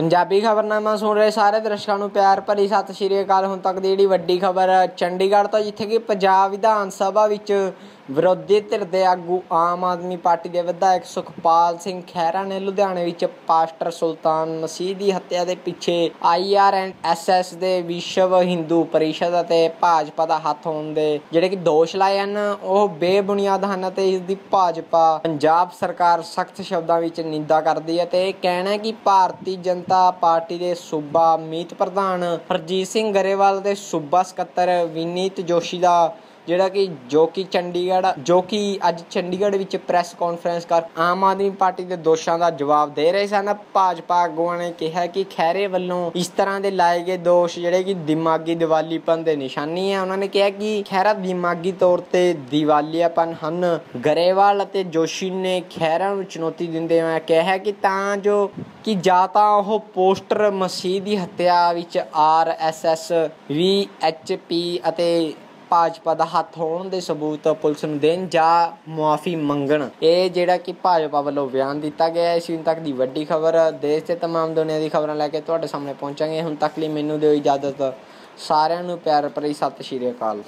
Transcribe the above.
ਪੰਜਾਬੀ ਖਬਰਨਾਮਾ ਸੁਣ ਰਹੇ ਸਾਰੇ ਦਰਸ਼ਕਾਂ ਨੂੰ ਪਿਆਰ ਭਰੀ ਸਤਿ ਸ਼੍ਰੀ ਅਕਾਲ। ਹੁਣ ਤੱਕ ਦੀ ਜਿਹੜੀ ਵੱਡੀ ਖਬਰ ਚੰਡੀਗੜ੍ਹ ਤੋਂ, ਜਿੱਥੇ ਕਿ ਪੰਜਾਬ ਵਿਧਾਨ ਸਭਾ ਵਿੱਚ ਵਿਰੋਧੀ ਧਿਰ ਦੇ ਆਗੂ ਆਮ ਆਦਮੀ ਪਾਰਟੀ ਦੇ ਵਿਧਾਇਕ ਸੁਖਪਾਲ ਸਿੰਘ ਖਹਿਰਾ ਨੇ ਲੁਧਿਆਣੇ ਵਿੱਚ ਪਾਸਟਰ ਸੁਲਤਾਨ ਮਸੀਹ ਦੀ ਹੱਤਿਆ ਦੇ ਪਿੱਛੇ ਆਈਆਰਐਸਐਸ ਦੇ ਵਿਸ਼ਵ ਹਿੰਦੂ ਪਰਿਸ਼ਦ ਅਤੇ ਭਾਜਪਾ ਦਾ ਹੱਥ ਹੋਣ ਦੇ ਜਿਹੜੇ ਕਿ ਦੋਸ਼ ਲਾਏ ਹਨ, ਉਹ ਬੇਬੁਨਿਆਦ ਹਨ ਅਤੇ ਇਸ ਦੀ ਭਾਜਪਾ ਪੰਜਾਬ ਸਰਕਾਰ ਸਖਤ ਸ਼ਬਦਾਂ ਵਿੱਚ ਨਿੰਦਾ ਕਰਦੀ ਹੈ ਤੇ ਇਹ ਕਹਿਣਾ ਹੈ ਕਿ ਭਾਰਤੀ ਜਨਤਾ ਪਾਰਟੀ ਦੇ ਸੂਬਾ ਮੀਤ ਪ੍ਰਧਾਨ ਹਰਜੀਤ ਸਿੰਘ ਗਰੇਵਾਲ ਦੇ ਸੂਬਾ ਸਕੱਤਰ ਵਿਨੀਤ ਜੋਸ਼ੀ ਦਾ ਜਿਹੜਾ ਕਿ ਜੋ ਕਿ ਚੰਡੀਗੜ੍ਹ, ਜੋ ਕਿ ਅੱਜ ਚੰਡੀਗੜ੍ਹ ਵਿੱਚ ਪ੍ਰੈਸ ਕਾਨਫਰੰਸ ਕਰ ਆਮ ਆਦਮੀ ਪਾਰਟੀ ਦੇ ਦੋਸ਼ਾਂ ਦਾ ਜਵਾਬ ਦੇ ਰਹੇ ਸਨ। ਭਾਜਪਾ ਆਗੂਆਂ ਨੇ ਕਿਹਾ ਕਿ ਖੈਰੇ ਵੱਲੋਂ ਇਸ ਤਰ੍ਹਾਂ ਦੇ ਲਾਏ ਗਏ ਦੋਸ਼ ਜਿਹੜੇ ਕਿ ਦਿਮਾਗੀ ਦੀਵਾਲੀਪਨ ਦੇ ਨਿਸ਼ਾਨੀ ਹੈ ਉਹਨਾਂ ਨੇ ਕਿਹਾ ਕਿ ਖੈਰਾ ਦਿਮਾਗੀ ਤੌਰ ਤੇ ਦੀਵਾਲੀਆਪਨ ਹਨ। ਗਰੇਵਾਲ ਅਤੇ ਜੋਸ਼ੀ ਨੇ ਖੈਰਾ ਨੂੰ ਚੁਣੌਤੀ ਦਿੰਦੇ ਹੋਏ ਕਿਹਾ ਕਿ ਤਾਂ ਜੋ ਕਿ ਜਾਂ ਤਾਂ ਉਹ ਪੋਸਟਰ ਮਸੀਹ ਦੀ ਹੱਤਿਆ ਵਿੱਚ ਆਰ ਐਸ ਐਸ, ਵੀ ਆਰਐਸਐਸ ਪੀ ਅਤੇ ਭਾਜਪਾ ਦਾ ਹੱਥ ਹੋਣ ਦੇ ਸਬੂਤ ਪੁਲਿਸ ਨੂੰ ਦੇਣ ਜਾਂ ਮੁਆਫੀ ਮੰਗਣ ਇਹ ਜਿਹੜਾ ਕਿ ਭਾਜਪਾ ਵੱਲੋਂ ਬਿਆਨ ਦਿੱਤਾ ਗਿਆ ਹੈ ਇਸ ਤੱਕ ਦੀ ਵੱਡੀ ਖਬਰ ਦੇਸ਼ ਤੇ तमाम ਦੁਨੀਆ ਦੀ ਖਬਰਾਂ ਲੈ ਕੇ ਤੁਹਾਡੇ ਸਾਹਮਣੇ ਪਹੁੰਚਾਂਗੇ ਹੁਣ ਤੱਕ ਲਈ ਮੈਨੂੰ ਦਿਓ ਇਜਾਜ਼ਤ ਸਾਰਿਆਂ ਨੂੰ ਪਿਆਰ ਭਰੀ ਸਤਿ ਸ਼੍ਰੀ ਅਕਾਲ